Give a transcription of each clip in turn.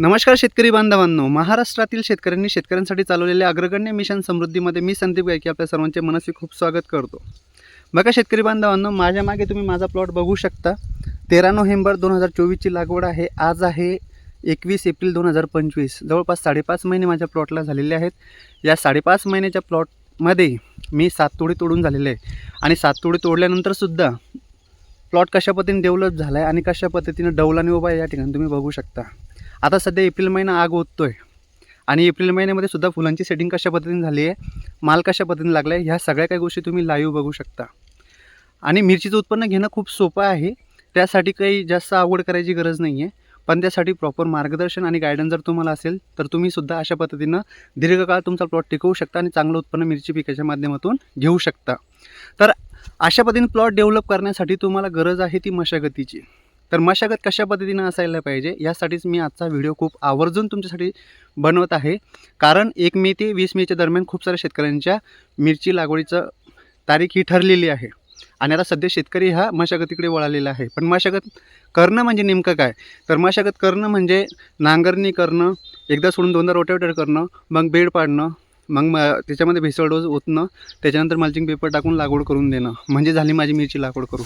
नमस्कार शेतकरी बांधवांनो. महाराष्ट्रातील शेतकऱ्यांनी शेतकऱ्यांसाठी चालवलेल्या अग्रगण्य मिशन समृद्धीमध्ये मी संदीप गायकी आपल्या सर्वांचे मनस्वी खूप स्वागत करतो. बघा शेतकरी बांधवांनो माझ्या मागे तुम्ही माझा प्लॉट बघू शकता. तेरा नोव्हेंबर दोन हजार चोवीसची लागवड आहे. आज आहे एकवीस एप्रिल दोन हजार पंचवीस. जवळपास साडेपाच महिने माझ्या प्लॉटला झालेले आहेत. या साडेपाच महिन्याच्या प्लॉटमध्ये मी सात तोडे तोडून झालेले आहे. आणि सात तोडे तोडल्यानंतरसुद्धा प्लॉट कशा पद्धतीने डेव्हलप झाला आहे आणि कशा पद्धतीने डौलाने उभा आहे या ठिकाणी तुम्ही बघू शकता. आता सध्या एप्रिल महिना आग ओततो आहे आणि एप्रिल महिन्यामध्ये सुद्धा फुलांची सेटिंग कशा पद्धतीने झाली आहे माल कशा पद्धतीने लागला आहे ह्या सगळ्या काही गोष्टी तुम्ही लाईव्ह बघू शकता. आणि मिरचीचं उत्पन्न घेणं खूप सोपं आहे त्यासाठी काही जास्त आवड करायची गरज नाही आहे पण त्यासाठी प्रॉपर मार्गदर्शन आणि गायडन्स जर तुम्हाला असेल तर तुम्ही सुद्धा अशा पद्धतीनं दीर्घकाळ तुमचा प्लॉट टिकवू शकता आणि चांगलं उत्पन्न मिरची पिकाच्या माध्यमातून घेऊ शकता. तर अशा पद्धतीने प्लॉट डेव्हलप करण्यासाठी तुम्हाला गरज आहे ती मशागतीची. तर मशागत कशा पद्धतीनं असायला पाहिजे यासाठीच मी आजचा व्हिडिओ खूप आवर्जून तुमच्यासाठी बनवत आहे. कारण एक मे ते वीस मेच्या दरम्यान खूप साऱ्या शेतकऱ्यांच्या मिरची लागवडीचं तारीख ही ठरलेली आहे. आणि आता सध्या शेतकरी हा मशागतीकडे वळालेला आहे. पण मशागत करणं म्हणजे नेमकं काय? तर मशागत करणं म्हणजे नांगरणी करणं एकदा सोडून दोनदा रोटेवेटर करणं मग बेड पाडणं मग म त्याच्यामध्ये भेसळ डोस ओतणं त्याच्यानंतर मल्चिंग पेपर टाकून लागवड करून देणं. म्हणजे झाली माझी मिरची लागवड करू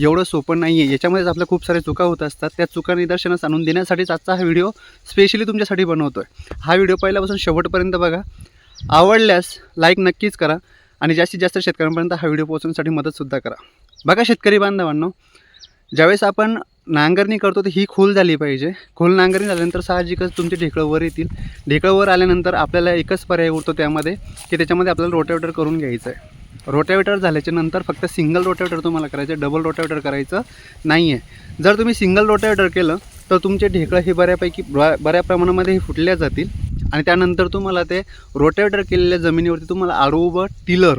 एवढं सोपं नाही आहे याच्यामध्येच आपल्या खूप साऱ्या चुका होत असतात. त्या चुका निदर्शनास आणून देण्यासाठीच आजचा हा व्हिडिओ स्पेशली तुमच्यासाठी बनवतो आहे हा व्हिडिओ पहिल्यापासून शेवटपर्यंत बघा. आवडल्यास लाईक नक्कीच करा आणि जास्तीत जास्त शेतकऱ्यांपर्यंत हा व्हिडिओ पोहोचवण्यासाठी मदतसुद्धा करा. बघा शेतकरी बांधवांनो ज्यावेळेस आपण नांगरणी करतो तर ही खोल झाली पाहिजे. खोल नांगरणी झाल्यानंतर साहजिकच तुमचे ढेकळं वर येतील. ढेकळं वर आल्यानंतर आपल्याला एकच पर्याय उरतो त्यामध्ये की त्याच्यामध्ये आपल्याला रोटेवेटर करून घ्यायचं आहे. रोटेवेटर झाल्याच्यानंतर फक्त सिंगल रोटेवेटर तुम्हाला करायचं आहे. डबल रोटेवेटर करायचं नाही आहे जर तुम्ही सिंगल रोटेवेटर केलं तर तुमचे ढेकळं हे बऱ्यापैकी बऱ्या प्रमाणामध्ये हे फुटल्या जातील. आणि त्यानंतर तुम्हाला ते रोटेवेटर केलेल्या जमिनीवरती तुम्हाला आरोब टिलर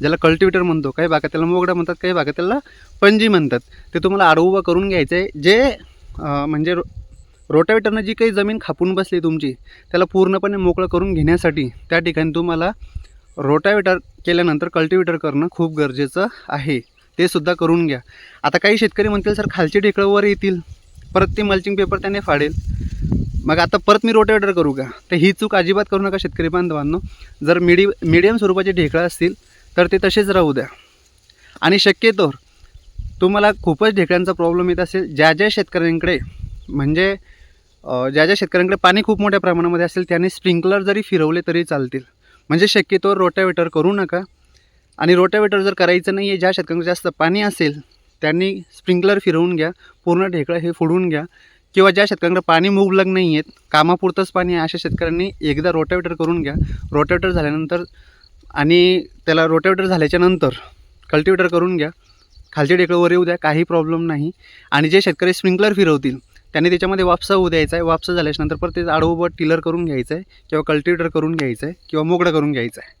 ज्याला कल्टिवेटर म्हणतो काही भागात त्याला मोगडा म्हणतात काही भागात त्याला पंजी म्हणतात. ते तुम्हाला आडोबा करून घ्यायचं आहे जे म्हणजे रो रोटावेटरनं जी काही जमीन खापून बसली तुमची त्याला पूर्णपणे मोकळं करून घेण्यासाठी त्या ठिकाणी तुम्हाला रोटावेटर केल्यानंतर कल्टिवेटर करणं खूप गरजेचं आहे. ते सुद्धा करून घ्या. आता काही शेतकरी म्हणतील सर खालची ढेकळं वर येतील. परत ते मल्चिंग पेपर त्याने फाडेल. मग आता परत मी रोटावेटर करू का? तर ही चूक अजिबात करू नका शेतकरी बांधवांनो. जर मिडी मिडियम स्वरूपाचे ढेकळं असतील तर ते तसेच राहू द्या. आणि शक्यतो तुम्हाला खूपच ढेकळ्यांचा प्रॉब्लेम येत असेल ज्या ज्या शेतकऱ्यांकडे म्हणजे ज्या ज्या शेतकऱ्यांकडे पाणी खूप मोठ्या प्रमाणामध्ये असेल त्याने स्प्रिंकलर जरी फिरवले तरी चालतील. म्हणजे शक्यतो रोटावेटर करू नका. आणि रोटावेटर जर करायचं नाही आहे ज्या शेतकऱ्यांकडे जास्त पाणी असेल त्यांनी स्प्रिंकलर फिरवून घ्या पूर्ण ढेकळं हे फोडून घ्या. किंवा ज्या शेतकऱ्यांकडे पाणी मुबलक नाही आहेत कामापुरतंच पाणी आहे अशा शेतकऱ्यांनी एकदा रोटावेटर करून घ्या. रोटावेटर झाल्यानंतर आणि त्याला रोटेवेटर झाल्याच्यानंतर कल्टिवेटर करून घ्या. खालचे ढेकळं वर येऊ द्या काही प्रॉब्लेम नाही. आणि जे शेतकरी स्प्रिंकलर फिरवतील त्यांनी त्याच्यामध्ये वापसा होऊ द्यायचा आहे. वापसा झाल्याच्यानंतर परत ते आडोबट टिलर करून घ्यायचं आहे किंवा कल्टिवेटर करून घ्यायचं आहे किंवा मोगडं करून घ्यायचं आहे.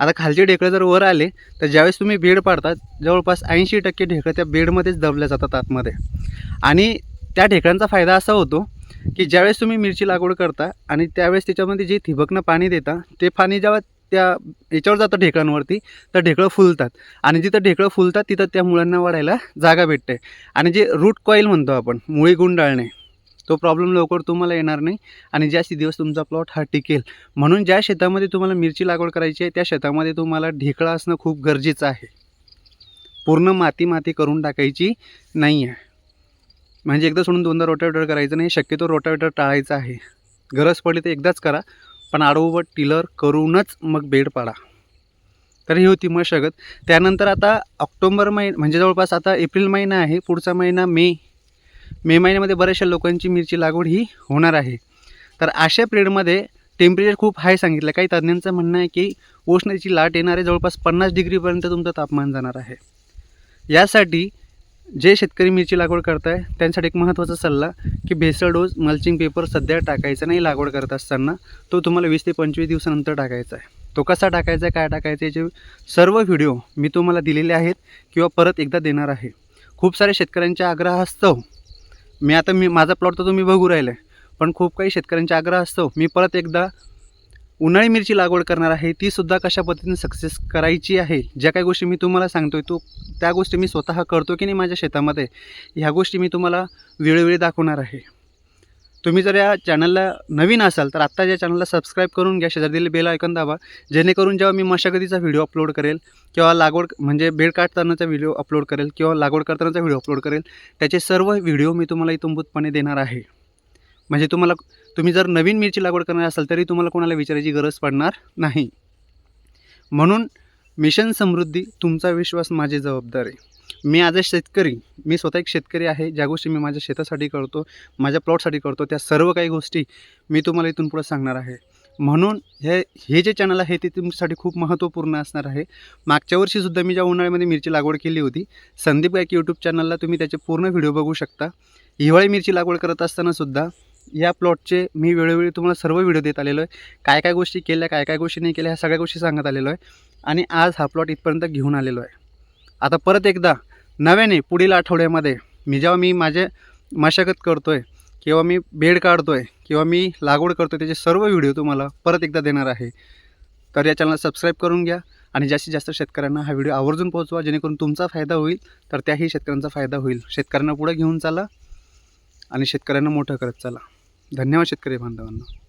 आता खालचे ढेकळं जर वर आले तर ज्यावेळेस तुम्ही बेड पाडतात जवळपास ऐंशी टक्के ढेकळं त्या बेडमध्येच दबल्या जातात आतमध्ये. आणि त्या ढेकळांचा फायदा असा होतो की ज्यावेळेस तुम्ही मिरची लागवड करता आणि त्यावेळेस त्याच्यामध्ये जे ठिबकनं पाणी देता ते पाणी जेव्हा त्या याच्यावर जातं ढेकळांवरती तर ढेकळं फुलतात. आणि जिथं ढेकळं फुलतात तिथं त्या मुळांना वाढायला जागा भेटते. आणि जे रूट कॉईल म्हणतो आपण मुळी गुंडाळणे तो प्रॉब्लेम लवकर तुम्हाला येणार नाही. आणि जास्ती दिवस तुमचा प्लॉट हा टिकेल. म्हणून ज्या शेतामध्ये तुम्हाला मिरची लागवड करायची आहे त्या शेतामध्ये तुम्हाला ढेकळं असणं खूप गरजेचं आहे. पूर्ण माती माती करून टाकायची नाही आहे म्हणजे एकदा सोडून दोनदा रोटावेटर करायचं नाही शक्यतो रोटावेटर टाळायचं आहे. गरज पडली तर एकदाच करा. पण आडवं टिलर करूनच मग बेड पाडा. तर ही होती मशागत त्यानंतर आता ऑक्टोंबर महिना म्हणजे जवळपास आता एप्रिल महिना आहे पुढचा महिना मे. मे महिन्यामध्ये बऱ्याचशा लोकांची मिरची लागवड ही होणार आहे. तर अशा पिरियडमध्ये टेम्परेचर खूप हाय सांगितलं. काही तज्ज्ञांचं म्हणणं आहे की उष्णतेची लाट येणारे जवळपास पन्नास डिग्रीपर्यंत तुमचं तापमान जाणार आहे. यासाठी जे शेतकरी मिरची लागवड करताय त्यांसाठी एक महत्त्वाचा सल्ला की भेसळ डोस मल्चिंग पेपर सध्या टाकायचा नाही लागवड करत असताना. तो तुम्हाला वीस ते पंचवीस दिवसानंतर टाकायचा आहे. तो कसा टाकायचा आहे काय टाकायचा याचे सर्व व्हिडिओ मी तुम्हाला दिलेले आहेत किंवा परत एकदा देणार आहे. खूप साऱ्या शेतकऱ्यांच्या आग्रहास्तव मी आता मी माझा प्लॉट तर तुम्ही बघू राहिले पण खूप काही शेतकऱ्यांच्या आग्रहास्तव मी परत एकदा उन्हाळी मिरची लागवड करणार आहे ती सुद्धा कशा पद्धतीने सक्सेस करायची आहे? ज्या काही गोष्टी मी तुम्हाला सांगतोय तो त्या गोष्टी मी स्वतः करतो की नाही माझ्या शेतामध्ये ह्या गोष्टी मी तुम्हाला वेळोवेळी दाखवणार आहे. तुम्ही जर या चॅनलला नवीन असाल तर आत्ता या चॅनलला सबस्क्राईब करून घ्या शेजारी बेल ऐकून दाबा. जेणेकरून जेव्हा मी मशागतीचा व्हिडिओ अपलोड करेल किंवा लागवड म्हणजे बेड काढतानाचा व्हिडिओ अपलोड करेल किंवा लागवड करतानाचा व्हिडिओ अपलोड करेल त्याचे सर्व व्हिडिओ मी तुम्हाला इतंभूतपणे देणार आहे. म्हणजे तुम्हाला तुम्ही जर नवीन मिरची लागवड करणार असाल तरी तुम्हाला कोणाला विचारायची गरज पडणार नाही. म्हणून मिशन समृद्धी तुमचा विश्वास माझी जबाबदारी. मी आज शेतकरी मी स्वतः एक शेतकरी आहे ज्या गोष्टी मी माझ्या शेतासाठी करतो माझ्या प्लॉटसाठी करतो त्या सर्व काही गोष्टी मी तुम्हाला इथून पुढे सांगणार आहे. म्हणून हे हे जे चॅनल आहे ते तुमच्यासाठी खूप महत्त्वपूर्ण असणार आहे. मागच्या वर्षीसुद्धा मी ज्या उन्हाळ्यामध्ये मिरची लागवड केली होती संदीप गायक यूट्यूब चॅनलला तुम्ही त्याचे पूर्ण व्हिडिओ बघू शकता. हिवाळी मिरची लागवड करत असतानासुद्धा या प्लॉटचे मी वेळोवेळी तुम्हाला सर्व व्हिडिओ देत आलेलो आहे. काय काय गोष्टी केल्या काय काय गोष्टी नाही केल्या ह्या सगळ्या गोष्टी सांगत आलेलो आहे. आणि आज हा प्लॉट इथपर्यंत घेऊन आलेलो आहे. आता परत एकदा नव्याने पुढील आठवड्यामध्ये मी जेव्हा मी माझे मशागत करतो आहे किंवा मी बेड काढतो आहे किंवा मी लागवड करतो त्याचे सर्व व्हिडिओ तुम्हाला परत एकदा देणार आहे. तर या चॅनलला सबस्क्राईब करून घ्या आणि जास्तीत जास्त शेतकऱ्यांना हा व्हिडिओ आवर्जून पोहोचवा जेणेकरून तुमचा फायदा होईल तर त्याही शेतकऱ्यांचा फायदा होईल. शेतकऱ्यांना पुढे घेऊन चाला आणि शेतकऱ्यांना मोठं करत चाला. धन्यवाद शेतकरी बांधवांना.